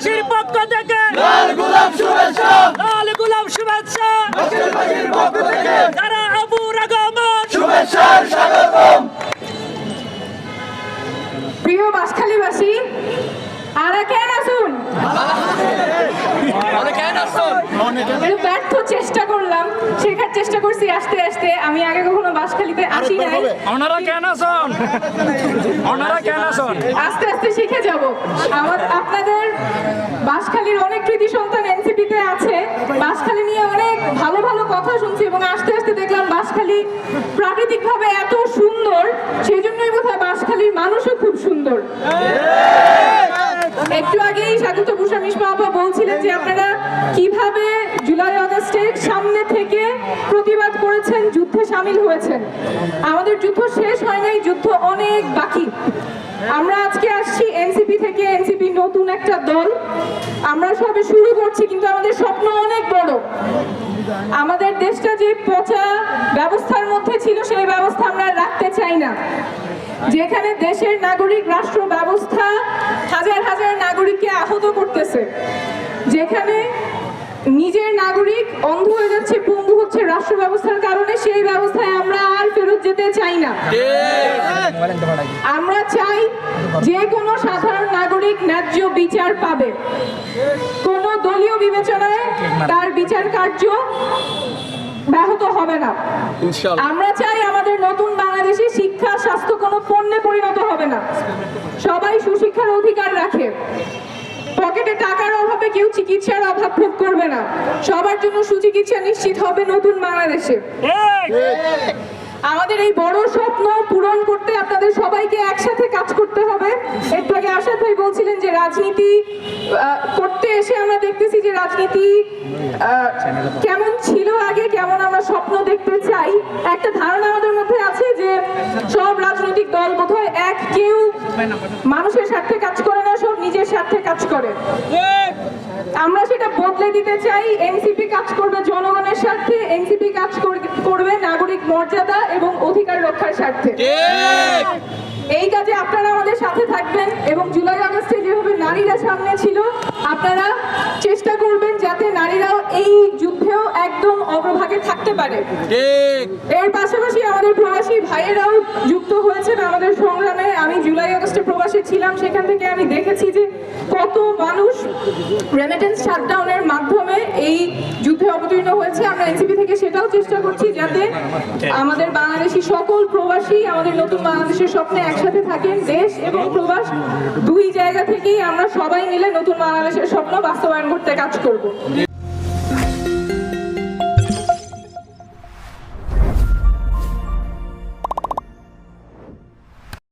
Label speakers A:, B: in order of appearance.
A: দেশবাসীর পক্ষ থেকে
B: লাল গোলাপ শুভেচ্ছা।
A: লাল গোলাপ শুভেচ্ছা।
B: দেশবাসীর পক্ষ থেকে
A: যারা আবু রাগমান
B: শুভেচ্ছা স্বাগতম।
C: প্রিয় বাসখালীবাসী আর কেন আসুন ব্যর্থ শেখার চেষ্টা করছি আস্তে আস্তে। আমি আগে কখনো বাসখালীতে আসি নাই।
A: ওনারা কেন আছেন ওনারা কেন আছেন
C: আস্তে আস্তে শিখে যাব। আমার আপনাদের বাসখালীর অনেক কৃতি সন্তান এনসিপিতে আছে। বাসখালী নিয়ে অনেক ভালো ভালো কথা শুনছি এবং আস্তে আস্তে দেখলাম বাসখালী প্রাকৃতিকভাবে এত সুন্দর। সেই জন্যই বোধহয় বাসখালীর মানুষও খুব সুন্দর। একটু আগেই স্বাগত ভূষা মিশমা আপা বলছিলেন যে আপনারা কীভাবে সামিল হয়েছেন। আমাদের যুদ্ধ শেষ হয় নাই, যুদ্ধ অনেক বাকি। আমরা আজকে আসছি এনসিপি থেকে, এনসিপি নতুন একটা দল। আমরা সবে শুরু করছি, কিন্তু আমাদের স্বপ্ন অনেক বড়। আমাদের দেশটা যে পচা ব্যবস্থার মধ্যে ছিল, সেই ব্যবস্থা আমরা রাখতে চাই না। যেখানে দেশের নাগরিক রাষ্ট্র ব্যবস্থা হাজার হাজার নাগরিককে আহত করতেছে, যেখানে নিজের নাগরিক অন্ধ হয়ে যাচ্ছে পঙ্গু হচ্ছে রাষ্ট্র ব্যবস্থার কারণে সেই ব্যবস্থায় আমরা আর ফেরত যেতে চাই না। আমরা চাই যে কোনো সাধারণ নাগরিক ন্যায্য বিচার পাবে। কোন দলীয় বিবেচনায় তার বিচার কার্য ব্যাহত হবে না। আমরা চাই আমাদের নতুন বাংলাদেশে শিক্ষা স্বাস্থ্য কোনো পণ্যে পরিণত হবে না। সবাই কেউ চিকিৎসার অভাব ভোগ করবে না। সবার জন্য সুচিকিৎসা নিশ্চিত হবে নতুন বাংলাদেশে। আমাদের এই বড় স্বপ্ন পূরণ করতে আপনাদের সবাইকে একসাথে কাজ করতে হবে। একটু আগে আশাদ ভাই বলছিলেন যে রাজনীতি করতে এসে আমরা দেখতেছি যে রাজনীতি কেমন ছিল আগে কেমন আমরা স্বপ্ন দেখতে চাই। একটা ধারণা আমাদের মধ্যে আছে যে সব রাজনৈতিক দল বোধহয় এক কেউ মানুষের স্বার্থে কাজ করে না সব নিজের স্বার্থে কাজ করে। আমরা সেটা বদলে দিতে চাই। এনসিপি কাজ করবে জনগণের স্বার্থে এনসিপি কাজ কর- করবে নাগরিক মর্যাদা এবং অধিকার রক্ষার স্বার্থে। এই কাজে আপনারা আমাদের সাথে থাকবেন এবং জুলাই আগস্টে যেভাবে নারীরা সামনে ছিল আপনারা চেষ্টা করবেন যাতে নারীরাও এই যুদ্ধেও একদম অগ্রভাগে থাকতে পারে। এর পাশাপাশি আমাদের প্রবাসী ভাইয়েরাও যুক্ত হয়েছেন আমাদের সংগ্রামে। আমি জুলাই আগস্টে প্রবাসী ছিলাম সেখান থেকে আমি দেখেছি যে কত মানুষ রেমিটেন্স শাটডাউনের মাধ্যমে এই যুদ্ধে অবতীর্ণ হয়েছে। আমরা এনসিপি থেকে সেটাও চেষ্টা করছি যাতে আমাদের বাংলাদেশি সকল প্রবাসী আমাদের নতুন বাংলাদেশের স্বপ্নে একসাথে থাকেন। দেশ এবং প্রবাস দুই জায়গা থেকেই আমরা সবাই মিলে নতুন বাংলাদেশের স্বপ্ন বাস্তবায়ন করতে কাজ করব।